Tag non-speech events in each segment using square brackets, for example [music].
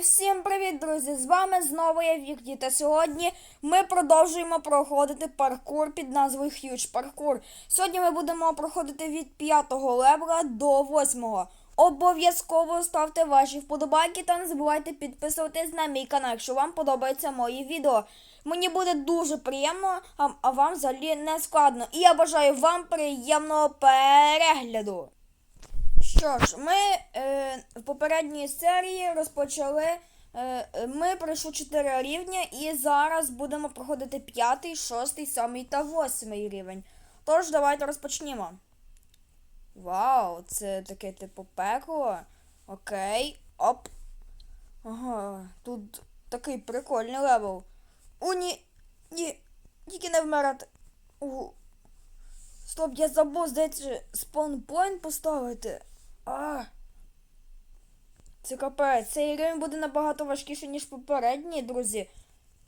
всім привіт, друзі! З вами знову я Вікті. Та сьогодні ми продовжуємо проходити паркур під назвою Huge Parkour. Сьогодні ми будемо проходити від 5 левела до 8. Обов'язково ставте ваші вподобайки та не забувайте підписуватись на мій канал, якщо вам подобаються мої відео. Мені буде дуже приємно, а вам взагалі не складно. І я бажаю вам приємного перегляду. Що ж, ми е, в попередній серії розпочали. Е, ми пройшли 4 рівня і зараз будемо проходити 5, 6, 7 та 8 рівень. Тож, давайте розпочнімо. Вау, це таке типу пекло. Окей. Оп. Ага, тут такий прикольний левел. У ні. Ні. Тільки не вмирати. Угу. Стоп, я забув, здається, спаунпойнт поставити. А. Це капець. Цей рівень буде набагато важкіше, ніж попередній, друзі.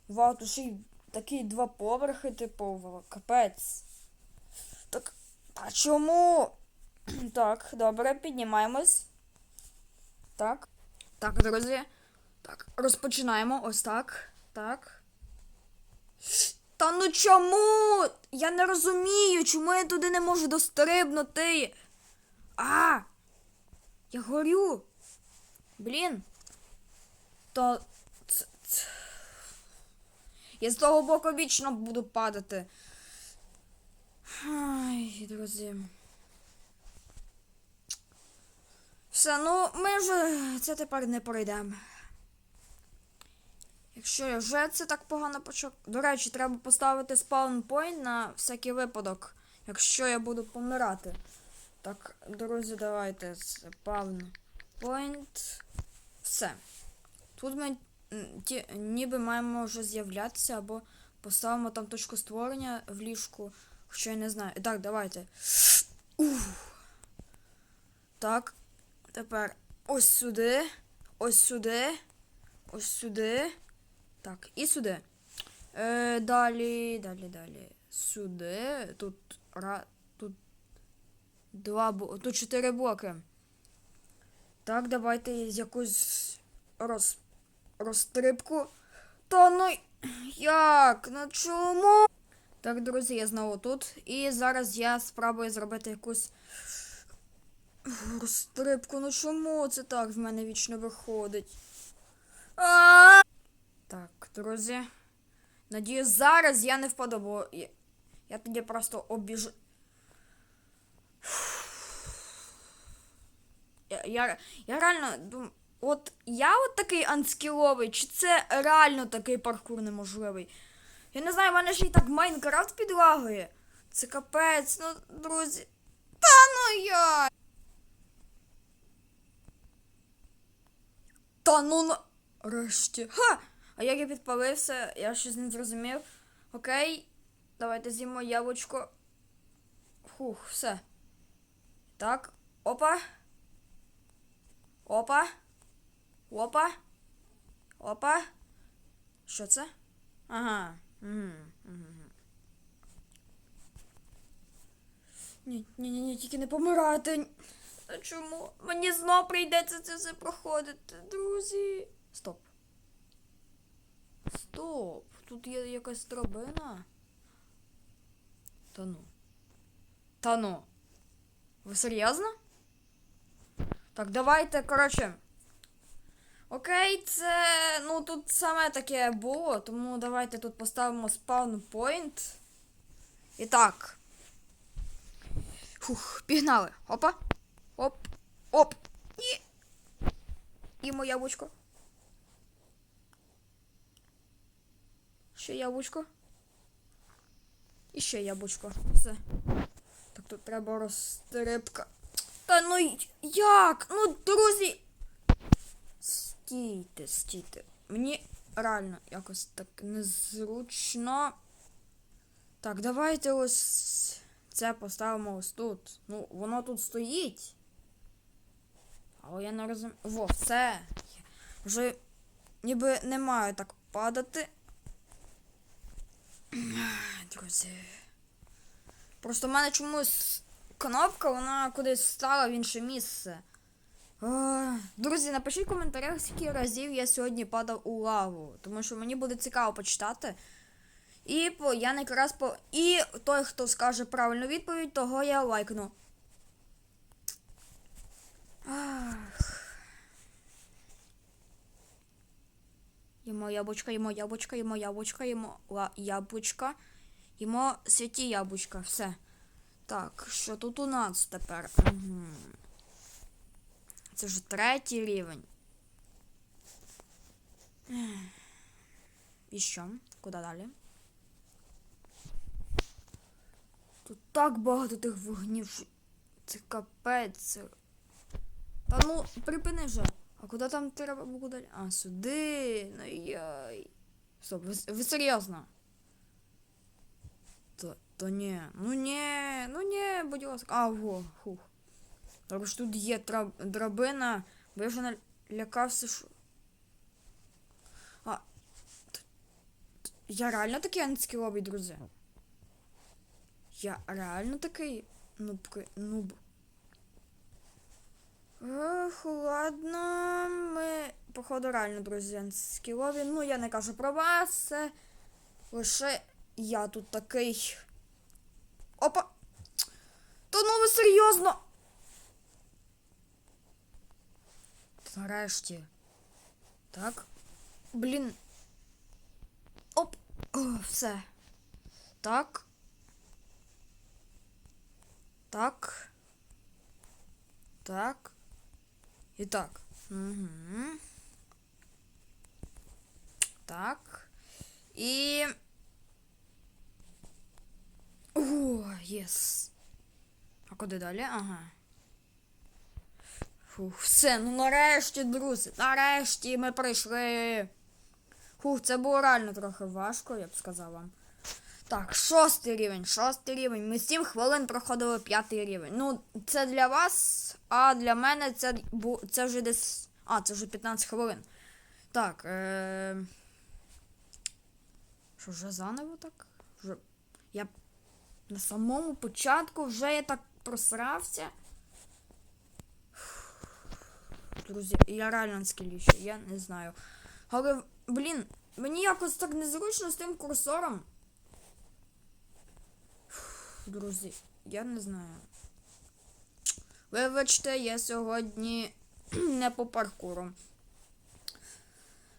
Вау, тут ще й такі два поверхи, типу, капець. Так. А чому? [clears throat] Так, добре, піднімаємось. Так. Так, друзі. Так, розпочинаємо. Ось так. Так. Та ну чому? Я не розумію, чому я туди не можу дострибнути. А! Я горю. Блін. То. ц- ц- Я з того боку вічно буду падати. Ай, друзі. Все, ну ми вже це тепер не пройдемо. Якщо я вже це так погано почав. До речі, треба поставити спаунпойнт на всякий випадок, якщо я буду помирати. Так, друзі, давайте спаунпойнт. Все. Тут ми ті, ніби маємо вже з'являтися або поставимо там точку створення в ліжку. Хоча я не знаю. Так, давайте. Ух. Так. Тепер ось сюди. Ось сюди. Ось сюди. Так, і сюди. Е, далі, далі, далі. Сюди. Тут два бо. Тут чотири блоки. Так, давайте якусь роз... розстрибку. Та ну як? Ну чому? Так, друзі, я знову тут. І зараз я спробую зробити якусь розстрибку. Ну чому це так в мене вічно виходить? А! Так, друзі. Надію, зараз я не впаду, я тоді просто обіжу. Я, я, я реально думаю, от я от такий анскіловий, чи це реально такий паркур неможливий? Я не знаю, в мене ж і так Майнкрафт підлагує. Це капець, ну, друзі. Та ну я. Та ну на. Решті. Ха! А як я підпалився, я щось не зрозумів. Окей. Давайте з'їмо яблучко. Фух, все. Так, опа. Опа. Опа. Опа. Що це? Ага. Ні, ні, ні, ні, тільки не помирати. А чому? Мені знов прийдеться це все проходити, друзі. Стоп. Стоп. Тут є якась драбина. Та ну. Та ну. Ви серйозно? Так, давайте, коротше. Окей, це. Ну тут саме таке було, тому давайте тут поставимо спаунпойнт. І так. Фух, пігнали. Опа. Оп. Оп. І. І моє яблучко. Ще яблучко. І ще яблучко. Все. Так тут треба розстрибка. Та ну як? Ну, друзі. Стійте, стійте. Мені реально якось так незручно. Так, давайте ось це поставимо ось тут. Ну, воно тут стоїть. Але я не розумію. Во, все. Вже ніби не маю так падати. Друзі. Просто в мене чомусь кнопка, вона кудись стала в інше місце. Е, Друзі, напишіть в коментарях, скільки разів я сьогодні падав у лаву, тому що мені буде цікаво почитати. І по, я якраз по. І той, хто скаже правильну відповідь, того я лайкну. Ах. Їмо яблучка, їмо яблучка, їмо яблучка, їмо ла, яблучка. Їмо святі яблучка, все. Так, що тут у нас тепер? Угу. Це вже третій рівень. І що? Куди далі? Тут так багато тих вогнів. Це капець. Та ну, припини вже. А куди там треба було далі? А, сюди. Ну яй. Стоп, ви, ви серйозно? То ні. Ну ні, ну ні, будь ласка. А, во, хух. Так ж тут є траб, драбина, бо я вже налякався, що. А. Я реально такий антськіловий, друзі. Я реально такий нубки, нуб. Ох, ладно, ми, походу, реально, друзі, антськілові. Ну, я не кажу про вас, це лише я тут такий. Опа! Та ну ви серйозно! Нарешті. Так. Блін. Оп. О, все. Так. Так. Так. І так. Угу. Так. І. О, єс. А куди далі? Ага. Фух, все, ну нарешті, друзі, нарешті ми прийшли. Фух, це було реально трохи важко, я б сказав вам. Так, шостий рівень, шостий рівень. Ми 7 хвилин проходили п'ятий рівень. Ну, це для вас, а для мене це, це вже десь. А, це вже 15 хвилин. Так, е... Що вже заново так? Вже... На самому початку вже я так просрався. Друзі, я реально скіліше, я не знаю. Але, блін, мені якось так незручно з тим курсором. Друзі, я не знаю. Вибачте, я сьогодні [clears throat] не по паркуру.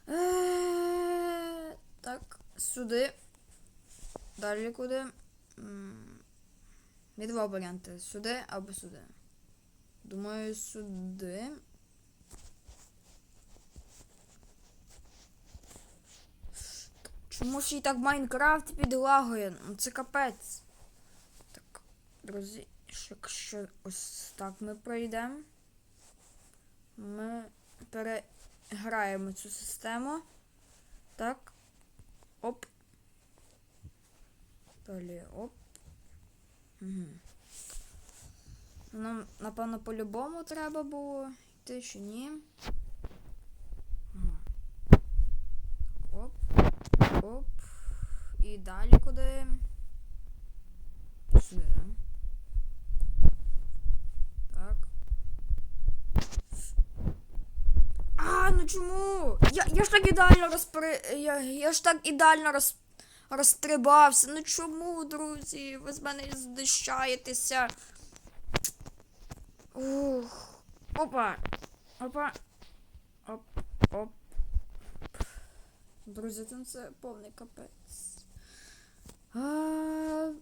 Е, Так, сюди. Далі куди? Є два варіанти. Сюди або сюди. Думаю, сюди. Чому ж і так Майнкрафт підлагує? Ну це капець. Так, друзі, якщо ось так ми пройдемо, ми переграємо цю систему. Так. Оп. Далі, оп. Угу. Нам, напевно, по-любому треба було йти чи ні. Оп. Оп. І далі куди? Сюди. да? Так. А, ну чому? Я, я ж так ідеально розпри... Я, я ж так ідеально роз... розстрибався. Ну чому, друзі? Ви з мене знущаєтеся. Ух. Опа. Опа. Оп. Оп. Друзі, це, це повний капець. А...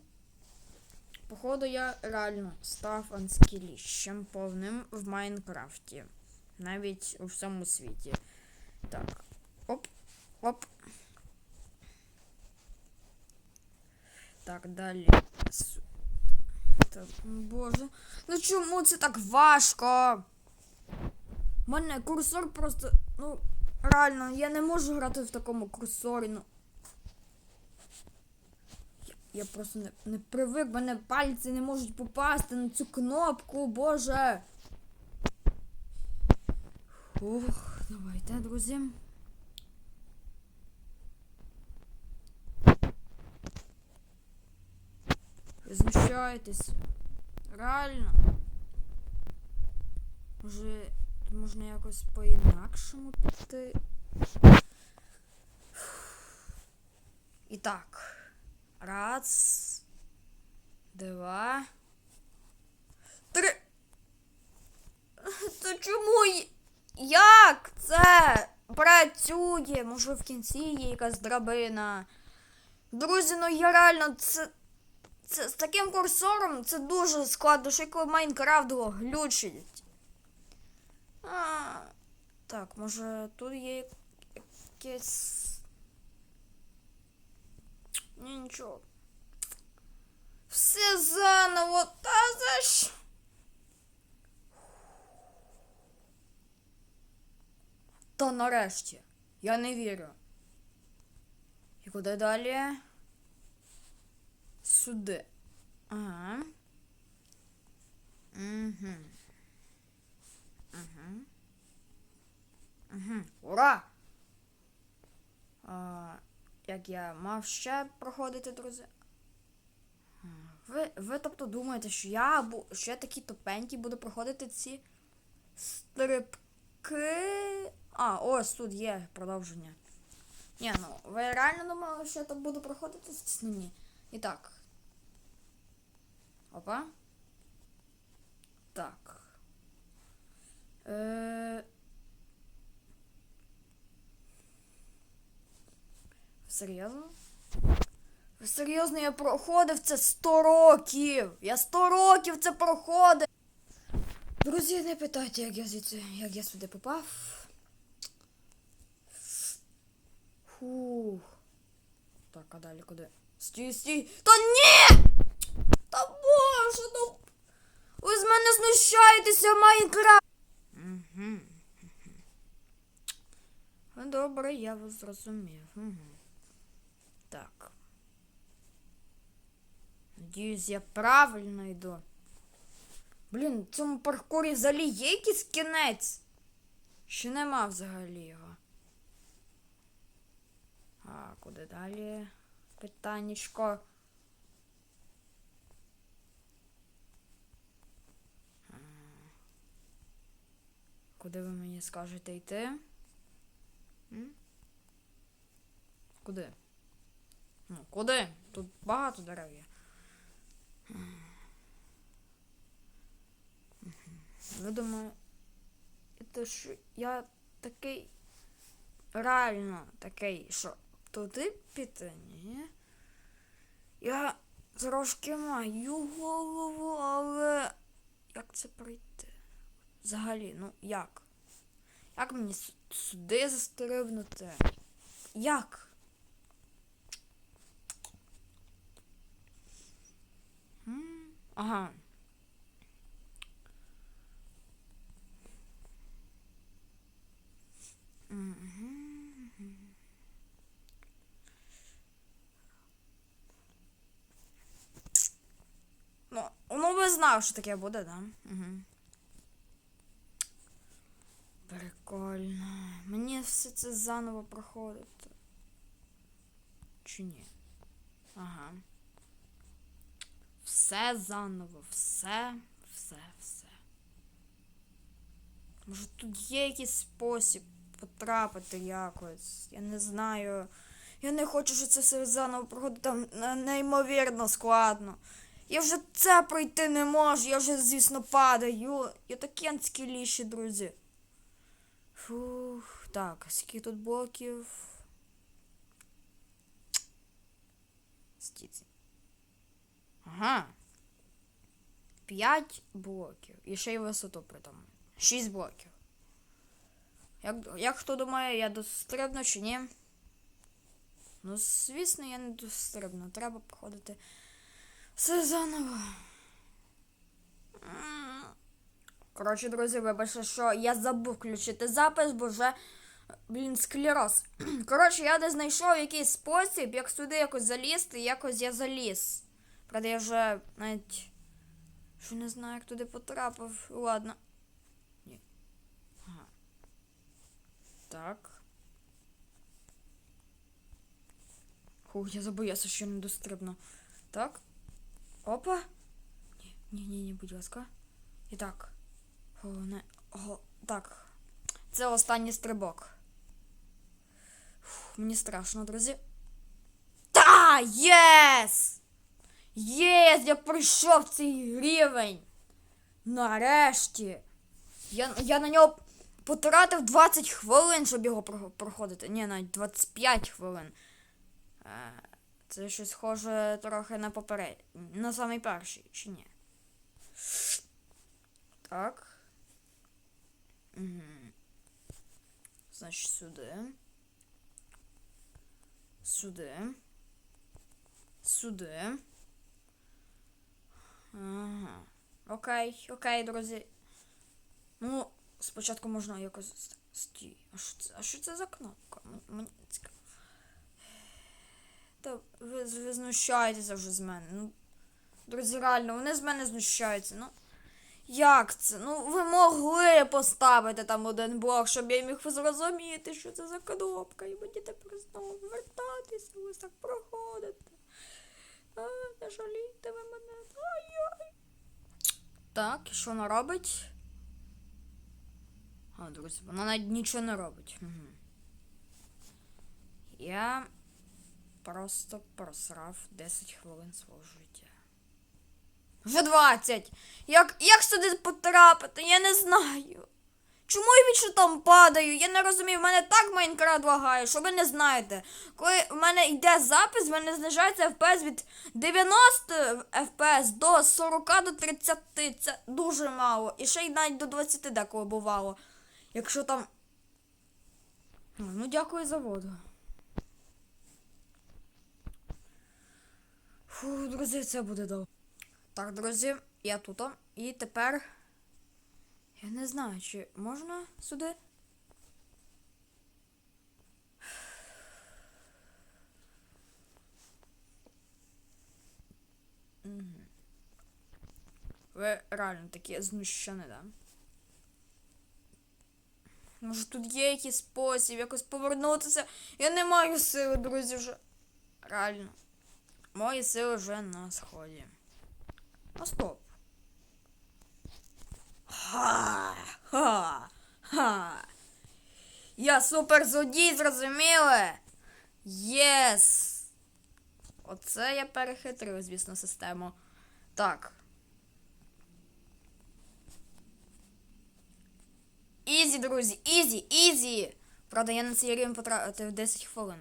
Походу, я реально став анскіліщем повним в Майнкрафті. Навіть у всьому світі. Так. Оп. Оп. Так, далі. Так, боже. Ну чому це так важко? У мене курсор просто. Ну, реально, я не можу грати в такому курсорі. Ну. Я, просто не, не привик, мене пальці не можуть попасти на цю кнопку, боже. Ух, давайте, друзі. Ви знущаєтесь. Реально. Може, можна якось по-інакшому піти. І так. Раз. Два. Три. Та чому? Як це працює? Може в кінці є якась драбина. Друзі, ну я реально це. Це з таким курсором це дуже складно, що коли Майнкрафт глючить. Так, може тут є якесь. Ні, нічого. Все заново, та за що? Та нарешті. Я не вірю. І куди далі? Сюди. Ага. Угу. Угу. Угу. Ура! А, як я мав ще проходити, друзі? Ви, ви тобто думаєте, що я, що я такий тупенький буду проходити ці стрибки. А, ось тут є продовження. Ні, ну ви реально думали, що я так буду проходити? Ні. І так. Опа. Так. Е... Серйозно? Серйозно, я проходив це 100 років! Я 100 років це проходив! Друзі, не питайте, як я звідси, як я сюди попав. Фух. Так, а далі куди? Стій, стій! Та ні! Та боже, ну. Ви з мене знущаєтеся, Майнкрафт! Угу. Добре, я вас зрозумів. Угу. Так. Надіюсь, я правильно йду. Блін, в цьому паркурі взагалі є якийсь кінець? Ще нема взагалі його. А, куди далі? Питаннячко. Куди ви мені скажете йти? М? Куди? Ну, куди? Тут багато дерев є. Ви думаєте, що я такий реально такий, що туди піти? Ні. Я трошки маю голову, але як це пройти? Взагалі, ну як? Як мені сюди застрибнути? Як? Ага. Ну, ну ви знали, що таке буде, да? Угу. Прикольно. Мені все це заново проходити. Чи ні? Ага. Все заново, все, все, все. Може тут є якийсь спосіб потрапити якось. Я не знаю. Я не хочу, щоб це все заново проходити там неймовірно складно. Я вже це пройти не можу, я вже, звісно, падаю. Я такенські ліші, друзі. Фух, так, скільки тут блоків? Стіці. Ага. П'ять блоків. І ще й висоту при тому. Шість блоків. Як, як хто думає, я дострибну чи ні? Ну, звісно, я не дострибну. Треба проходити все заново. Коротше, друзі, вибачте, що я забув включити запис, бо вже, блін, склероз. [clears throat] Коротше, я не знайшов якийсь спосіб, як сюди якось залізти, якось я заліз. Правда, я вже навіть. Що не знаю, як туди потрапив. Ладно. Ні. Ага. Так. Хух, я забоявся, що не дострибну. Так. Опа. Ні, ні, ні, будь ласка. І так. Головне. Го... Так. Це останній стрибок. Фух, мені страшно, друзі. Та! Єс! Єс! Я пройшов цей рівень! Нарешті! Я, я на нього потратив 20 хвилин, щоб його проходити. Ні, навіть 25 хвилин. Е, Це щось схоже трохи на поперед... На самий перший, чи ні? Так. Угу. Значить, сюди. Сюди. Сюди. Ага. Окей, окей, друзі. Ну, спочатку можна якось. Стій. А що це? А що це за кнопка? Мені цікаво. Та ви, ви знущаєтеся вже з мене. Ну, друзі, реально, вони з мене знущаються. Ну. Як це? Ну, ви могли поставити там один блок, щоб я міг зрозуміти, що це за кнопка, і мені тепер знову вертатися, ось так проходити. А, не жалійте ви мене. Ай-яй. Так, і що вона робить? А, друзі, вона навіть нічого не робить. Угу. Я просто просрав 10 хвилин свого життя. Вже 20. Як, як сюди потрапити? Я не знаю. Чому я вічно там падаю? Я не розумію. В мене так Майнкрафт лагає, що ви не знаєте. Коли в мене йде запис, в мене знижається FPS від 90 FPS до 40 до 30. Це дуже мало. І ще й навіть до 20 деколи бувало. Якщо там. Ну, дякую за воду. Фу, друзі, це буде довго. Так, друзі, я тут. І тепер. Я не знаю, чи можна сюди. Ви реально такі знущені, да? Може тут є якийсь спосіб якось повернутися. Я не маю сили, друзі, вже. Реально. Мої сили вже на сході. А стоп. Ха! Ха! Ха! Я суперзлодій, зрозуміли? Єс! Оце я перехитрив, звісно, систему. Так. Ізі, друзі, ізі, ізі! Правда, я на цей рівень потратив 10 хвилин.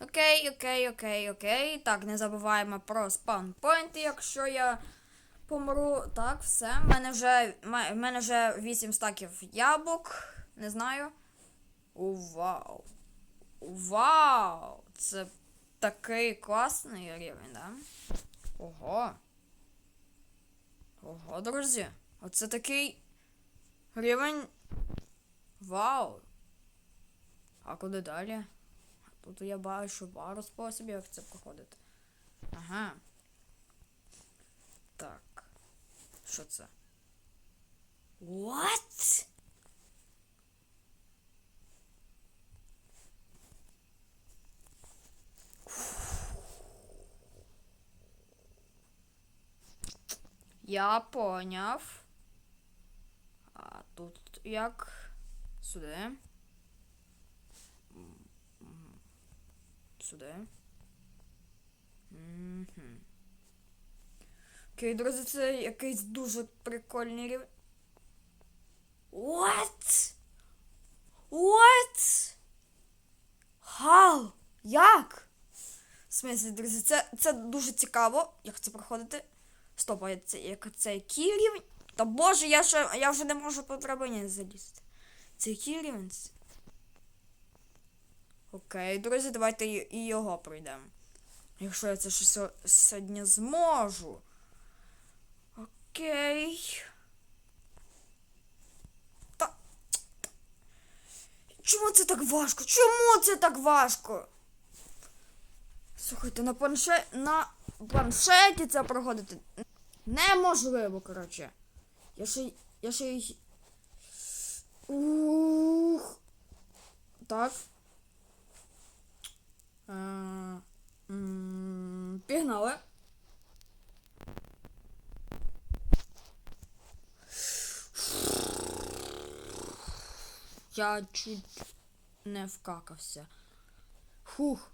Окей, окей, окей, окей. Так, не забуваємо про спаунпойнти, якщо я помру. Так, все. В мене вже, в мене вже 8 стаків яблук. Не знаю. О, вау. Вау! Це такий класний рівень, да? Ого. Ого, друзі. Оце такий рівень. Вау. А куди далі? Тут я бачу пару способів, як це проходити. Ага. Так. Що це? What? Я поняв. А тут як? Сюди. Сюди. Мгм. Окей, друзі, це якийсь дуже прикольний рівень. What? What? How? Як? В смысле, друзі, це, це дуже цікаво, як це проходити. Стоп, а це, як це який рівень? Та боже, я ще я вже не можу по драбині залізти. Це який рівень? Окей, друзі, давайте і, його пройдемо. Якщо я це ще сьо- сьогодні зможу. Окей. Та. Чому це так важко? Чому це так важко? Слухайте, на планше... на планшеті це проходити неможливо, коротше. Я ще. Я ще й. Ух. Так. Е, Пігнали. Я чуть не вкакався. Хух.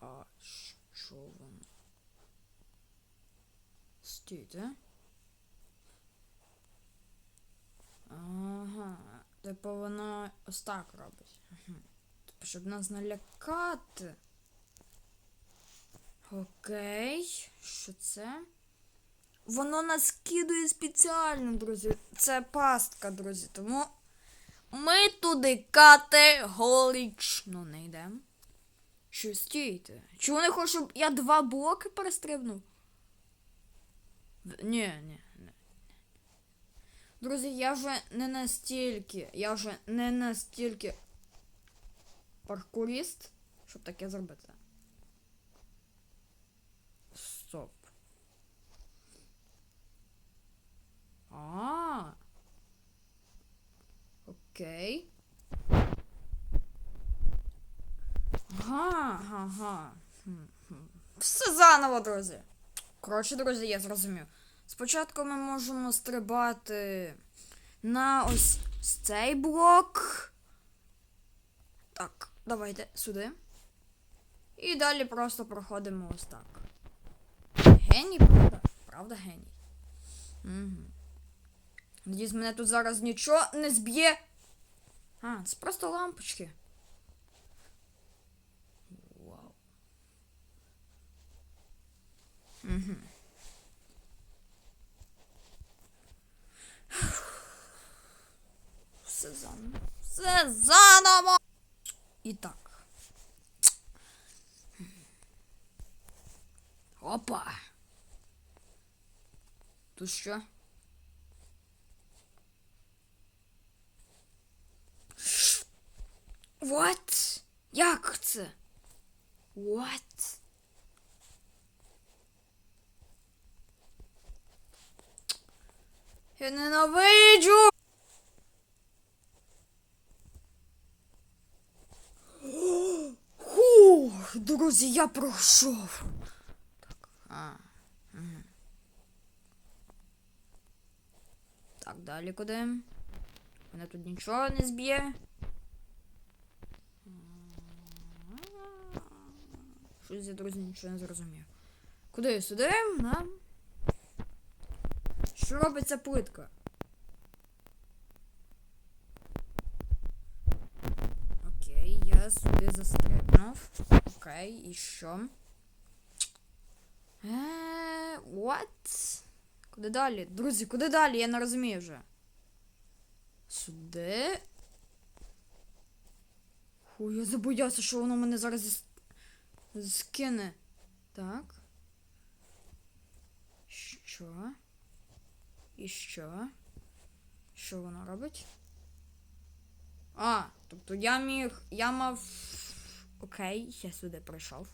А що воно? Стійте. Ага. Типу воно ось так робить. Мгм. Типу, щоб нас налякати. Окей. Що це? Воно нас кидає спеціально, друзі. Це пастка, друзі. Тому ми туди категорично не йдемо. Що стійте? Чи вони хочуть, щоб я два блоки перестрибнув? Ні, ні, ні. Друзі, я вже не настільки. Я вже не настільки паркуріст, щоб таке зробити. Стоп. А. Окей. Хм, хм. Все заново, друзі. Коротше, друзі, я зрозумів. Спочатку ми можемо стрибати на ось цей блок. Так, давайте сюди. І далі просто проходимо ось так. Геній, правда? Правда, геній. Угу. Надіюсь, мене тут зараз нічого не зб'є. А, це просто лампочки. Вау. Угу. Все заново. Все заново. І так. Опа. Тут що? What? Як це? What? Я ненавиджу! Хух, друзі, я пройшов. Так, а. Угу. Так, далі куди? Мене тут нічого не зб'є. Щось я, друзі, нічого не зрозумів. Куди? Сюди? Да? Що робить ця плитка? Окей, я сюди застрибнув. Окей, і що? Е, what? Куди далі? Друзі, куди далі? Я не розумію вже. Сюди. Фу, я забоявся, що воно мене зараз скине. Так. Що? І що? Що воно робить? А, тобто я міг. Я мав. Окей, я сюди прийшов.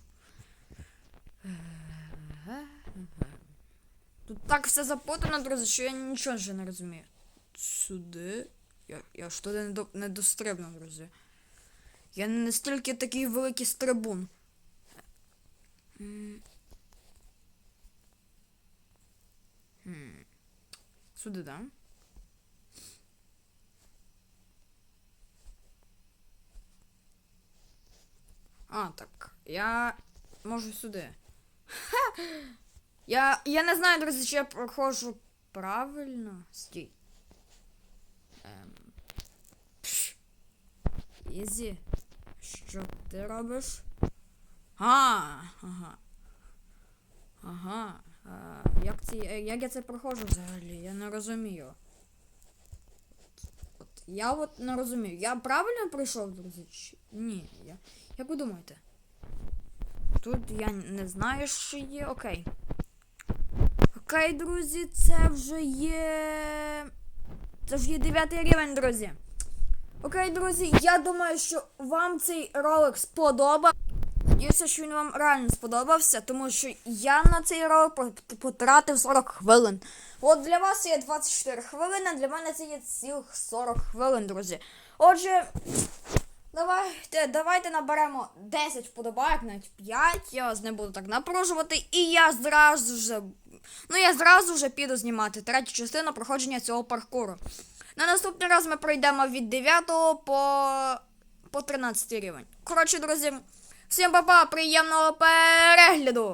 Тут так все запутано, друзі, що я нічого вже не розумію. Сюди. Я, я ж туди не, до, не друзі. Я не настільки такий великий стрибун. Сюди, да? А, так. Я можу сюди. Ха! [laughs] Я, я не знаю, друзі, чи я проходжу правильно. Стій. Ем. Ізі. Що ти робиш? А, ага. Ага. А, як, ці, е, як я це проходжу взагалі? Я не розумію. От, я от не розумію. Я правильно пройшов, друзі? Чи... Ні. Я... Як ви думаєте? Тут я не знаю, що є. Окей. Окей, друзі, це вже є. Це вже є дев'ятий рівень, друзі. Окей, друзі, я думаю, що вам цей ролик сподобав. Надіюся, що він вам реально сподобався, тому що я на цей ролик потратив 40 хвилин. От для вас є 24 хвилини, для мене це є цілих 40 хвилин, друзі. Отже, давайте, давайте наберемо 10 вподобайок, навіть 5. Я вас не буду так напружувати. І я зразу ж. Ну, я зразу вже піду знімати третю частину проходження цього паркуру. На наступний раз ми пройдемо від 9 по, по 13 рівень. Коротше, друзі, всім па-па, приємного перегляду!